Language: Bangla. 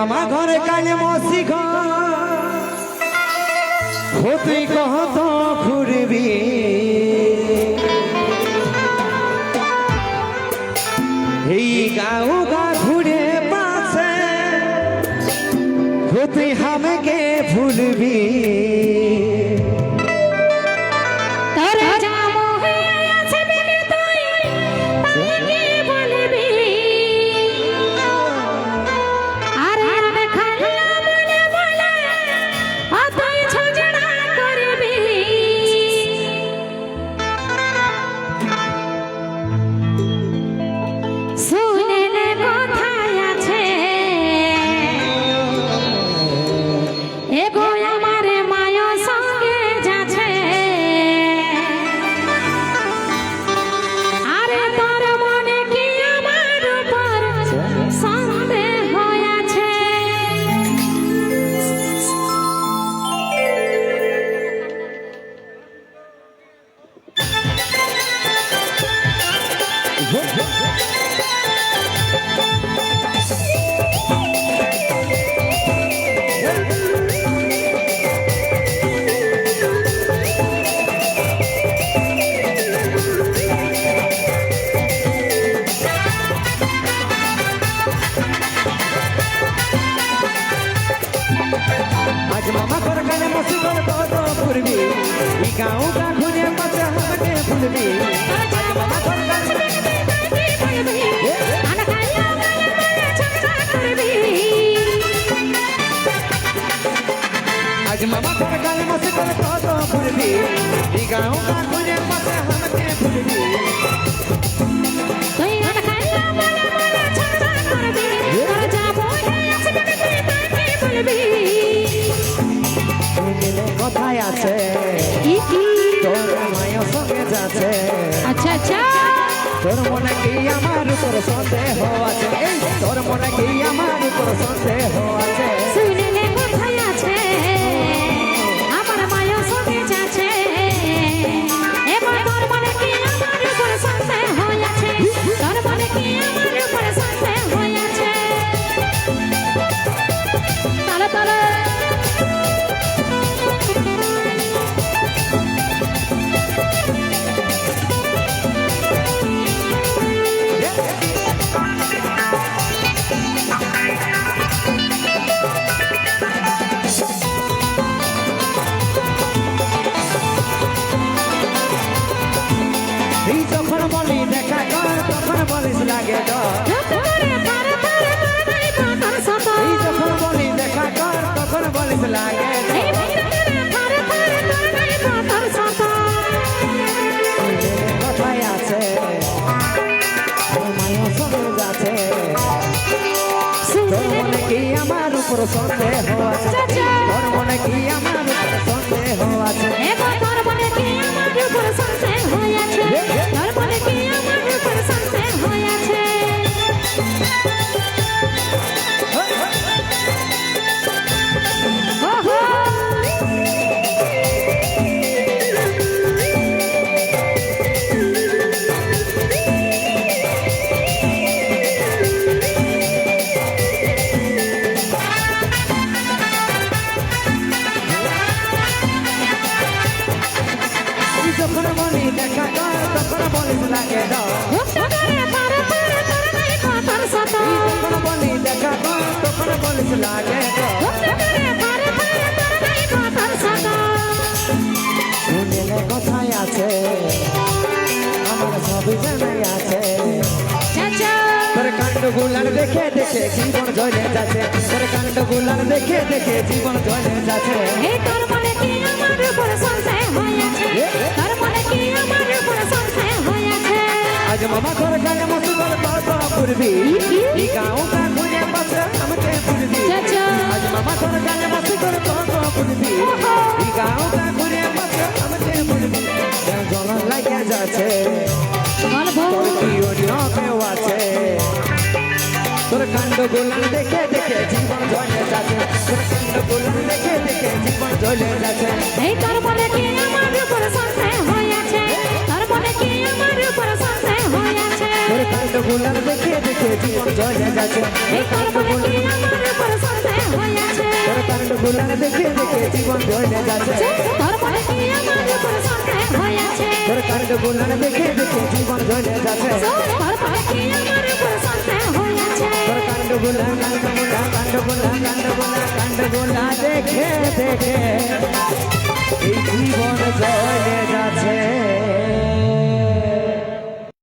মামা ঘরে কালে মসি তুই কত ঘুরবি এই গাও গা ঘুরে পাশে হতে হামকে ভুলবি? এই ঘুরে পাশে হামকে ভুলবি আজ মামা ঘর কালে মাসে করে ঘর কালে মসি কত ঘুরবি এই গা ঘুরে পাশে আছে। তোর মায়ের সঙ্গে যাচ্ছে। আচ্ছা আচ্ছা। তোর মনে কি আমার উপর সন্দেহ আছে? তোর মনে কি আমার উপর সন্দেহ আছে? আমার উপর সন্দেহ আছে। তোর বলি দেখা কর তখন বলিস লাগে এই যখন বলি দেখা কর তখন বলিস লাগে শুনলে কথায় আছে আমার সব জানাই আছে। তোর কাণ্ডগুলার দেখে দেখে জীবন জ্বলে যাচ্ছে। তোর কাণ্ডগুলার দেখে দেখে জীবন জ্বলে যাচ্ছে। তোর মনে কি আমার উপর সন্দেহ হয়েছে? তোর আজ মামা ঘর গায়ে ঘর কত করবি এই গাঁও কা ঘুরে পাশে আমাকে ঘুরবি আজ মামা ঘর গায়ে মতো ঘর কত এই গাঁও কা ঘুরে পাশে আমাকে ঘুরবি জল লাগে যাচ্ছে। তোর কি অন্য কেউ আছে? তোর কাণ্ড গোলান দেখে দেখে জীবন জ্বলে যাচ্ছে। তোর কাণ্ড গোলান দেখে দেখে জীবন জ্বলে যাচ্ছে। এই তোর মনে কি আমার উপর সন্দেহ হয়েছে জীবন জ্বলে যাচ্ছে তোর কাণ্ডগুলার দেখে দেখে জীবন জ্বলে যাচ্ছে তোর কাণ্ডগুলার দেখে। দেখে জীবন জ্বলে যাচ্ছে তোর কাণ্ডগুলা কাণ্ডগুলা কাণ্ডগুলা কাণ্ডগুলা কাণ্ডগুলা দেখে দেখে এই যাচ্ছে।